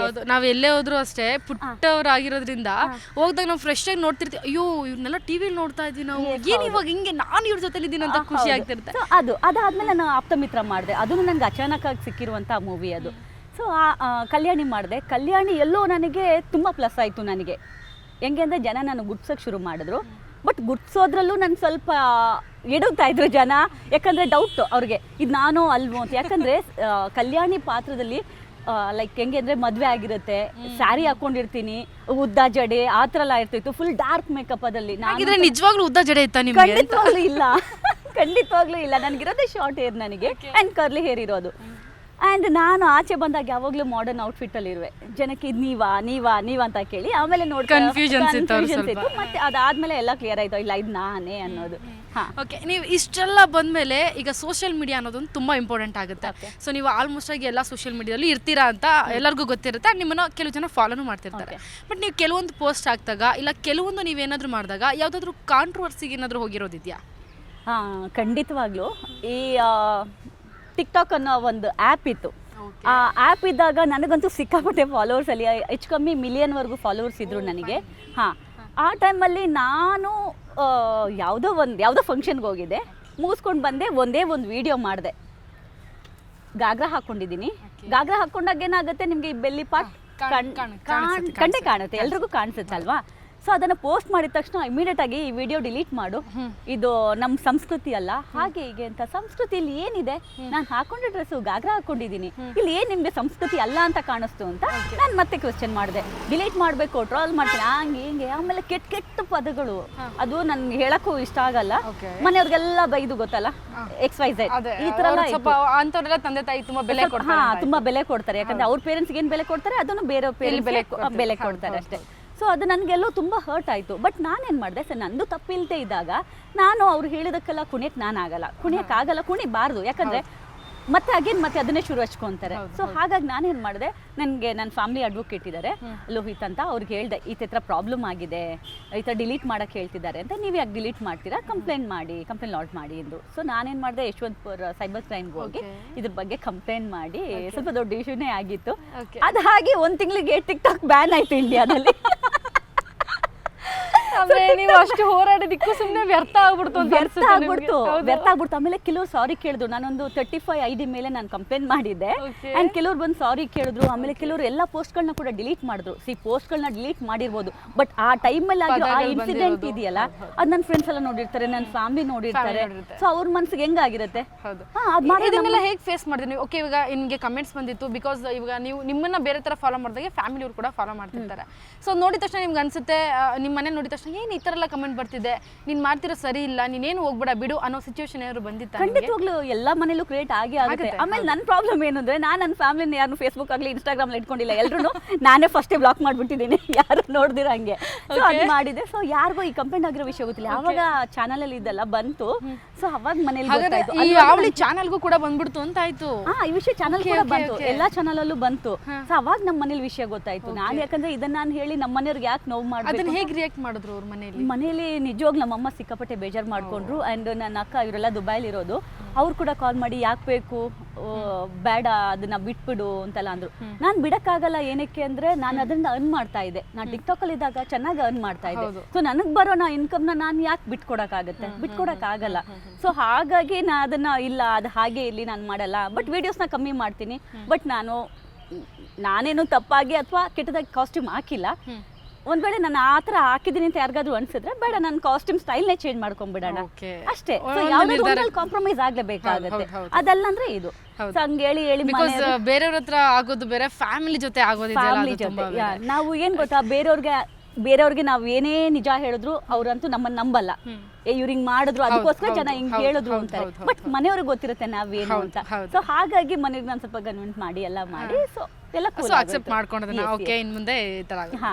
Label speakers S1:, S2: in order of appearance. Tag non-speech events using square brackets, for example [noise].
S1: ಹೌದು ನಾವ್ ಎಲ್ಲೇ ಹೋದ್ರು ಅಷ್ಟೇ ಪುಟ್ಟವರಾಗಿರೋದ್ರಿಂದ ಹೋಗ್ದಾಗ ನಾವು ಫ್ರೆಶ್ ಆಗಿ ನೋಡ್ತಿರ್ತೀವಿ. ಅಯ್ಯೋ ಇವ್ರನ್ನೆಲ್ಲ ಟಿವಿಲಿ ನೋಡ್ತಾ ಇದ್ವಿ ನಾವು. ಏನ್ ಇವಾಗ ಹಿಂಗೆ ನಾನು ಇವ್ರ ಜೊತೆ ಇದ್ದೀನಿ ಅಂತ ಖುಷಿ ಆಗ್ತಿರ್ತ
S2: ಸೊ ಅದು ಅದಾದ್ಮೇಲೆ ನಾನು ಆಪ್ತ ಮಿತ್ರ ಮಾಡಿದೆ. ಅದು ನನಗೆ ಅಚಾನಕ್ ಆಗಿ ಸಿಕ್ಕಿರುವಂಥ ಮೂವಿ ಅದು ಸೊ ಆ ಕಲ್ಯಾಣಿ ಮಾಡಿದೆ. ಕಲ್ಯಾಣಿ ಎಲ್ಲೋ ನನಗೆ ತುಂಬ ಪ್ಲಸ್ ಆಯಿತು ನನಗೆ. ಹೆಂಗೆ ಅಂದರೆ ಜನ ನಾನು ಗುಡ್ಸೋಕ್ಕೆ ಶುರು ಮಾಡಿದ್ರು. ಬಟ್ ಗುಡ್ಸೋದ್ರಲ್ಲೂ ನಾನು ಸ್ವಲ್ಪ ಎಡುತ್ತಾ ಇದ್ರು ಜನ. ಯಾಕಂದರೆ ಡೌಟ್ ಅವ್ರಿಗೆ. ಇದು ನಾನು ಅಲ್ವೋ ಅಂತ. ಯಾಕಂದರೆ ಕಲ್ಯಾಣಿ ಪಾತ್ರದಲ್ಲಿ ಲೈಕ್ ಹೆಂಗೆ ಅಂದರೆ ಮದುವೆ ಆಗಿರುತ್ತೆ. ಸ್ಯಾರಿ ಹಾಕೊಂಡಿರ್ತೀನಿ ಉದ್ದ ಜಡೆ ಆ ಥರ ಎಲ್ಲ ಇರ್ತಿತ್ತು. ಫುಲ್ ಡಾರ್ಕ್ ಮೇಕಪ್ ಅದಲ್ಲಿ ನಾನು
S1: ಹಾಗಿದ್ರೆ ನಿಜವಾಗ್ಲೂ ಉದ್ದ ಜಡೆ ಇತ್ತ ನಿಮ್ಗೆ?
S2: ಖಂಡಿತವಾಗ್ಲೂ ಇಲ್ಲ. [laughs] ಖಂಡಿತವಾಗ್ಲೂ ಇಲ್ಲ. ನನಗಿರೋದೇ ಶಾರ್ಟ್ ಹೇರ್ ನನಗೆ ಆ್ಯಂಡ್ ಕರ್ಲಿ ಹೇರ್ ಇರೋದು. ಆ್ಯಂಡ್ ನಾನು ಆಚೆ ಬಂದಾಗ ಯಾವಾಗಲೂ ಮಾಡರ್ನ್ ಔಟ್ಫಿಟ್ಟಲ್ಲಿ ಇರುವೆ. ಜನಕ್ಕೆ ಇದು ನೀವಾ ನೀವಾ ನೀವಾ ಅಂತ ಕೇಳಿ. ಆಮೇಲೆ ನೋಡಿ
S1: ಕನ್ಫ್ಯೂಷನ್ಸ್ ಇತ್ತು.
S2: ಮತ್ತೆ ಅದಾದ್ಮೇಲೆ ಎಲ್ಲ ಕ್ಲಿಯರ್ ಆಯಿತು. ಇಲ್ಲ ಇದು ನಾನೇ ಅನ್ನೋದು. ಹಾಂ.
S1: ಓಕೆ ನೀವು ಇಷ್ಟೆಲ್ಲ ಬಂದ್ಮೇಲೆ ಈಗ ಸೋಷಿಯಲ್ ಮೀಡಿಯಾ ಅನ್ನೋದೊಂದು ತುಂಬಾ ಇಂಪಾರ್ಟೆಂಟ್ ಆಗುತ್ತೆ. ಸೊ ನೀವು ಆಲ್ಮೋಸ್ಟ್ ಆಗಿ ಎಲ್ಲ ಸೋಷಿಯಲ್ ಮೀಡಿಯಾದಲ್ಲಿ ಇರ್ತೀರಾ ಅಂತ ಎಲ್ಲರಿಗೂ ಗೊತ್ತಿರುತ್ತೆ. ನಿಮ್ಮನ್ನ ಕೆಲವು ಜನ ಫಾಲೋನು ಮಾಡ್ತಿರ್ತಾರೆ. ಬಟ್ ನೀವು ಕೆಲವೊಂದು ಪೋಸ್ಟ್ ಹಾಕಿದಾಗ ಇಲ್ಲ ಕೆಲವೊಂದು ನೀವೇನಾದರೂ ಮಾಡಿದಾಗ ಯಾವುದಾದ್ರೂ ಕಾಂಟ್ರವರ್ಸಿಗೆ ಏನಾದರೂ ಹೋಗಿರೋದಿದೆಯಾ?
S2: ಹಾಂ ಖಂಡಿತವಾಗ್ಲೂ. ಈ ಟಿಕ್ಟಾಕ್ ಅನ್ನೋ ಒಂದು ಆ್ಯಪ್ ಇತ್ತು. ಆ ಆ್ಯಪ್ ಇದ್ದಾಗ ನನಗಂತೂ ಸಿಕ್ಕಾಪಟ್ಟೆ ಫಾಲೋವರ್ಸ್ ಅಲ್ಲಿ ಹೆಚ್ಚು ಕಮ್ಮಿ ಮಿಲಿಯನ್ವರೆಗೂ ಫಾಲೋವರ್ಸ್ ಇದ್ರು ನನಗೆ. ಹಾಂ. ಆ ಟೈಮಲ್ಲಿ ನಾನು ಯಾವುದೋ ಒಂದು ಯಾವುದೋ ಫಂಕ್ಷನ್ಗೆ ಹೋಗಿದ್ದೆ. ಮುಗಿಸ್ಕೊಂಡು ಬಂದೆ ಒಂದೇ ಒಂದು ವಿಡಿಯೋ ಮಾಡಿದೆ. ಗಾಗ್ರಾ ಹಾಕೊಂಡಿದ್ದೀನಿ. ಗಾಗ್ರಾ ಹಾಕ್ಕೊಂಡಾಗ ಏನಾಗುತ್ತೆ ನಿಮಗೆ ಈ ಬೆಲ್ಲಿ ಪಾಟ್
S1: ಕಾಣ್- ಕಾಣ್- ಕಾಣಿಸುತ್ತೆ,
S2: ಕಾಣುತ್ತೆ ಎಲ್ರಿಗೂ ಕಾಣಿಸುತ್ತೆ ಅಲ್ವಾ ಸೊ ಅದನ್ನು ಪೋಸ್ಟ್ ಮಾಡಿದ ತಕ್ಷಣ ಇಮಿಡಿಯೇಟ್ ಆಗಿ ಈ ವಿಡಿಯೋ ಡಿಲೀಟ್ ಮಾಡು. ಇದು ನಮ್ಮ ಸಂಸ್ಕೃತಿ ಅಲ್ಲ. ಹಾಗೆ ಹೀಗೆ ಅಂತ ಸಂಸ್ಕೃತಿ ಇಲ್ಲಿ ಏನಿದೆ ನಾನು ಹಾಕೊಂಡ ಡ್ರೆಸ್ಸು ಗಾಗ್ರಾ ಹಾಕೊಂಡಿದ್ದೀನಿ ಇಲ್ಲಿ ಏನು ನಿಮಗೆ ಸಂಸ್ಕೃತಿ ಅಲ್ಲ ಅಂತ ಕಾಣಿಸ್ತು ಅಂತ ನಾನು ಮತ್ತೆ ಕ್ವಶನ್ ಮಾಡಿದೆ. ಡಿಲೀಟ್ ಮಾಡಬೇಕು ಟ್ರಾಲ್ ಮಾಡ್ತೀನಿ ಹಂಗೆ ಹಿಂಗೆ. ಆಮೇಲೆ ಕೆಟ್ಟ ಕೆಟ್ಟ ಪದಗಳು. ಅದು ನನ್ಗೆ ಹೇಳಕ್ಕೂ ಇಷ್ಟ ಆಗಲ್ಲ. ಮನೆಯವ್ರಿಗೆಲ್ಲ ಬೈದು ಗೊತ್ತಲ್ಲ? ಎಕ್ಸ್ ವೈ ಝೆಡ್ ಈ ತರ
S1: ಅಂತವ್ರೆಲ್ಲ ತಂದೆ ತಾಯಿ ತುಂಬಾ ಬೆಲೆ
S2: ಹಾ ತುಂಬಾ ಬೆಲೆ ಕೊಡ್ತಾರೆ. ಯಾಕಂದ್ರೆ ಅವ್ರ ಪೇರೆಂಟ್ಸ್ಗೆ ಏನ್ ಬೆಲೆ ಕೊಡ್ತಾರೆ? ಅದನ್ನು ಬೇರೆ.
S1: ಬೆಲೆ ಕೊಡ್ತಾರೆ?
S2: ಅಷ್ಟೇ. ಸೊ ಅದು ನನಗೆಲ್ಲೋ ತುಂಬಾ ಹರ್ಟ್ ಆಯ್ತು. ಬಟ್ ನಾನೇನು ಮಾಡಿದೆ? ಸರ್ ನಂದು ತಪ್ಪಿಲ್ದೇ ಇದ್ದಾಗ ನಾನು ಅವ್ರು ಹೇಳಿದಕ್ಕೆಲ್ಲ ಕುಣಿಯಕ್ಕೆ ನಾನು ಆಗಲ್ಲ. ಕುಣಿಯಕ್ ಆಗಲ್ಲ ಕುಣಿಬಾರ್ದು. ಯಾಕಂದ್ರೆ ಮತ್ತೆ ಅಗೇನ್ ಮತ್ತೆ ಅದನ್ನೇ ಶುರು ಹಚ್ಕೊಂತಾರೆ. ಸೊ ಹಾಗಾಗಿ ನಾನೇನ್ ಮಾಡಿದೆ? ನನಗೆ ನನ್ನ ಫ್ಯಾಮಿಲಿ ಅಡ್ವೊಕೇಟ್ ಇದ್ದಾರೆ ಲೋಹಿತ್ ಅಂತ ಅವ್ರಿಗೆ ಹೇಳ್ದೆ ಈ ಥರ ಪ್ರಾಬ್ಲಮ್ ಆಗಿದೆ. ಈ ಥರ ಡಿಲೀಟ್ ಮಾಡಕ್ಕೆ ಹೇಳ್ತಿದ್ದಾರೆ ಅಂತ ನೀವು ಯಾಕೆ ಡಿಲೀಟ್ ಮಾಡ್ತೀರಾ? ಕಂಪ್ಲೇಂಟ್ ಮಾಡಿ ಕಂಪ್ಲೇಂಟ್ ಲಾಡ್ ಮಾಡಿ ಎಂದು. ಸೊ ನಾನೇನು ಮಾಡಿದೆ? ಯಶವಂತಪುರ ಸೈಬರ್ ಕ್ರೈಮ್ಗೆ ಹೋಗಿ ಇದ್ರ ಬಗ್ಗೆ ಕಂಪ್ಲೇಂಟ್ ಮಾಡಿ ಸ್ವಲ್ಪ ದೊಡ್ಡ ಇಶ್ಯೂನೇ ಆಗಿತ್ತು. ಅದು ಹಾಗೆ ಒಂದು ತಿಂಗಳಿಗೆ ಟಿಕ್ ಟಾಕ್ ಬ್ಯಾನ್ ಆಯ್ತು ಇಂಡಿಯಾದಲ್ಲಿ [laughs]
S1: ನೀವು ಅಷ್ಟು ಹೋರಾಡೋದಿಕ್ಕೂ ಸುಮ್ಮನೆ ವ್ಯರ್ಥ ಆಗ್ಬಿಡ್ತು ಅಂತ
S2: ವ್ಯರ್ಥ ಆಗ್ಬಿಡ್ತು. ವ್ಯರ್ಥ ಆಗ್ಬಿಡ್ತು. ಆಮೇಲೆ ಕೆಲವ್ರು ಸಾರಿ ಕೇಳಿದ್ರು. ನಾನೊಂದು ತರ್ಟಿ ಫೈವ್ ಐ ಡಿ ಮೇಲೆ ನಾನು ಕಂಪ್ಲೇಂಟ್ ಮಾಡಿದ್ದೆ. ಆ್ಯಂಡ್ ಕೆಲವ್ರು ಬಂದು ಸಾರಿ ಕೇಳಿದ್ರು. ಆಮೇಲೆ ಕೆಲವರು ಎಲ್ಲ ಪೋಸ್ಟ್ಗಳನ್ನ ಕೂಡ ಡಿಲೀಟ್ ಮಾಡಿದ್ರು. ಸಿ ಪೋಸ್ಟ್ಗಳನ್ನ ಡಿಲೀಟ್ ಮಾಡಿರ್ಬೋದು. ಬಟ್ ಆ ಟೈಮಲ್ಲಿ ಆಗಿರೋ ಆ ಇನ್ಸಿಡೆಂಟ್ ಇದೆಯಲ್ಲ ಅದು ನನ್ನ ಫ್ರೆಂಡ್ಸ್ ಎಲ್ಲ ನೋಡಿರ್ತಾರೆ ನನ್ನ ಫ್ಯಾಮಿಲಿ ನೋಡಿರ್ತಾರೆ. ಸೊ ಅವ್ರ ಮನ್ಸಿಗೆ ಹೆಂಗಾಗಿರುತ್ತೆ
S1: ಇದನ್ನೆಲ್ಲ ಹೇಗೆ ಫೇಸ್ ಮಾಡಿದ್ರಿ ನೀವು? ಓಕೆ ಇವಾಗ ನಿಮಗೆ ಕಮೆಂಟ್ಸ್ ಬಂದಿತ್ತು. ಬಿಕಾಸ್ ಇವಾಗ ನೀವು ನಿಮ್ಮನ್ನ ಬೇರೆ ತರ ಫಾಲೋ ಮಾಡಿದಾಗ ಫ್ಯಾಮಿಲಿ ಅವ್ರು ಕೂಡ ಫಾಲೋ ಮಾಡ್ತಿರ್ತಾರೆ. ಸೊ ನೋಡಿದ ತಕ್ಷಣ ನಿಮ್ಗೆ ಅನ್ಸುತ್ತೆ ನಿಮ್ಮ ಮನೆ ನೋಡಿದ ತಕ್ಷಣ ಏನು ಥರ ಎಲ್ಲ ಕಮೆಂಟ್ ಬರ್ತಿದೆ. ನೀನು ಮಾಡ್ತಿರೋ ಸರಿ ಇಲ್ಲ ನೀನೇನು ಹೋಗ್ಬೇಡ ಬಿಡು ಅನ್ನೋ ಸಿಚುವೇಶನ್ ಏನಾದ್ರು ಬಂದಿತ್ತು
S2: ಖಂಡಿತವಾಗ್ಲೂ ಎಲ್ಲ ಮನೇಲೂ ಕ್ರಿಯೇಟ್ ಆಗಿ ಆಗುತ್ತೆ. ಆಮೇಲೆ ನನ್ನ ಪ್ರಾಬ್ಲಮ್ ಏನು ಅಂದ್ರೆ ನಾನು ನನ್ನ ಫ್ಯಾಮಿಲಿನ ಯಾರು ಫೇಸ್ಬುಕ್ ಆಗಲಿ ಇನ್ಸ್ಟಾಗ್ರಾಮ್ ಇಟ್ಕೊಂಡಿಲ್ಲ. ಎಲ್ಲರೂ ನಾನೇ ಫಸ್ಟೇ ಬ್ಲಾಕ್ ಮಾಡಿಬಿಟ್ಟಿದ್ದೀನಿ. ಯಾರು ನೋಡ್ದಿರ ಹಂಗೆ. ಸೊ ಅದು ಮಾಡಿದೆ. ಸೊ ಯಾರಿಗೂ ಈ ಕಂಪ್ಲೇಂಟ್ ಆಗಿರೋ ವಿಷಯ ಗೊತ್ತಿಲ್ಲ. ಯಾವಾಗ ಚಾನಲ್ ಅಲ್ಲಿ ಇದೆಲ್ಲ ಬಂತು ಸೊ ಅವಾಗ ಮನೇಲಿ
S1: ಈ ಯಾವಳಿ ಚಾನಲ್ಗೂ ಕೂಡ ಬಂದ್ಬಿಡ್ತು ಅಂತ ಆಯ್ತು
S2: ಹಾ ಈ ವಿಷಯ ಚಾನಲ್ ಕೂಡ ಬಂತು. ಎಲ್ಲಾ ಚಾನಲ್ ಅಲ್ಲೂ ಬಂತು. ಸೊ ಅವಾಗ ನಮ್ಮ ಮನೇಲಿ ವಿಷಯ ಗೊತ್ತಾಯ್ತು. ನಾನು ಯಾಕಂದ್ರೆ ಇದನ್ನ ನಾನು ಹೇಳಿ ನಮ್ಮ ಮನೆಯವ್ರಿಗೆ ಯಾಕೆ ನೋವು ಮಾಡ್ಬೇಕು
S1: ಅದನ್ನ ಹೇಗೆ ರಿಯಾಕ್ಟ್ ಮಾಡಿದ್ರು ಅವ್ರ ಮನೆಯಲ್ಲಿ?
S2: ಮನೇಲಿ ನಿಜವಾಗ್ ನಮ್ಮಮ್ಮ ಸಿಕ್ಕಾಪಟ್ಟೆ ಬೇಜಾರು ಮಾಡ್ಕೊಂಡ್ರು. ಅಂಡ್ ನನ್ನ ಅಕ್ಕ ಇವರೆಲ್ಲ ದುಬೈಲಿ ಇರೋದು. ಅವ್ರು ಕೂಡ ಕಾಲ್ ಮಾಡಿ ಯಾಕೆ ಬೇಕು? ಬೇಡ ಅದನ್ನ ಬಿಟ್ಬಿಡು ಅಂತೆಲ್ಲ ಅಂದ್ರು. ನಾನು ಬಿಡಕ್ಕಾಗಲ್ಲ ಏನಕ್ಕೆ ಅಂದ್ರೆ ನಾನು ಅದನ್ನ ಅರ್ನ್ ಮಾಡ್ತಾ ಇದ್ದೆ. ನಾನು ಟಿಕ್ಟಾಕ್ ಅಲ್ಲಿ ಇದ್ದಾಗ ಚೆನ್ನಾಗಿ ಅರ್ನ್ ಮಾಡ್ತಾ ಇದ್ದೆ. ಸೊ ನನಗೆ ಬರೋ ನಾ ಇನ್ಕಮ್ನ ನಾನು ಯಾಕೆ ಬಿಟ್ಕೊಡಕ್ಕಾಗತ್ತೆ? ಬಿಟ್ಕೊಡಕ್ಕಾಗಲ್ಲ ಸೊ ಹಾಗಾಗಿ ನಾ ಅದನ್ನ ಇಲ್ಲ ಅದು ಹಾಗೆ ಇಲ್ಲಿ ನಾನು ಮಾಡಲ್ಲ. ಬಟ್ ವಿಡಿಯೋಸ್ನ ಕಮ್ಮಿ ಮಾಡ್ತೀನಿ. ಬಟ್ ನಾನು ನಾನೇನು ತಪ್ಪಾಗಿ ಅಥವಾ ಕೆಟ್ಟದಾಗಿ ಕಾಸ್ಟ್ಯೂಮ್ ಹಾಕಿಲ್ಲ. ಒಂದ್ ವೇಳೆ ನಾನು ಆ ತರ ಹಾಕಿದ್ದೀನಿ ಅಂತ ಯಾರಿಗಾದ್ರೂ ಅನ್ಸಿದ್ರೆ ಬೇಡ ನನ್ನ ಕಾಸ್ಟ್ಯೂಮ್ ಸ್ಟೈಲ್ ನೇ ಚೇಂಜ್ ಮಾಡ್ಕೊಂಡ್ಬಿಡೋಣ. ಅಷ್ಟೇ. ಕಾಂಪ್ರಮೈಸ್ ಆಗ್ಲೇಬೇಕಾಗುತ್ತೆ. ಅದಲ್ಲ ಅಂದ್ರೆ ಇದು. ಹೇಳಿ ಹೇಳಿ
S1: ಬೇರೆಯವ್ರ ಹತ್ರ ಆಗೋದು ಬೇರೆ ಫ್ಯಾಮಿಲಿ ಜೊತೆ
S2: ಫ್ಯಾಮಿಲಿ ಜೊತೆ ನಾವು ಏನ್ ಗೊತ್ತಾ ಬೇರೆಯವ್ರಿಗೆ ಬೇರೆಯವ್ರಿಗೆ ನಾವು ಏನೇ ನಿಜ ಹೇಳಿದ್ರು ಅವ್ರಂತೂ ನಮ್ಮನ್ನ ನಂಬಲ್ಲ. ಏ ಇವ್ರು ಹಿಂಗ್ ಮಾಡಿದ್ರು ಅದಕ್ಕೋಸ್ಕರ ಜನ ಹಿಂಗ್ ಹೇಳಿದ್ರು ಅಂತಾರೆ. ಬಟ್ ಮನೆಯವ್ರಿಗೆ ಗೊತ್ತಿರುತ್ತೆ ನಾವೇನು
S1: ಏನು
S2: ಅಂತ. ಸೊ ಹಾಗಾಗಿ ಮನೆಗೆ ನಾನು ಸ್ವಲ್ಪ ಕನ್ವಿನ್ಸ್ ಮಾಡಿ ಎಲ್ಲ ಮಾಡಿ ಸೊ ಎಲ್ಲ
S1: ಅಕ್ಸೆಪ್ಟ್ ಮಾಡ್ಕೊಂಡದನ್ನ. ಓಕೆ ಇನ್ ಮುಂದೆ ಈ ತರ ಆಗುತ್ತೆ.
S2: ಹಾ.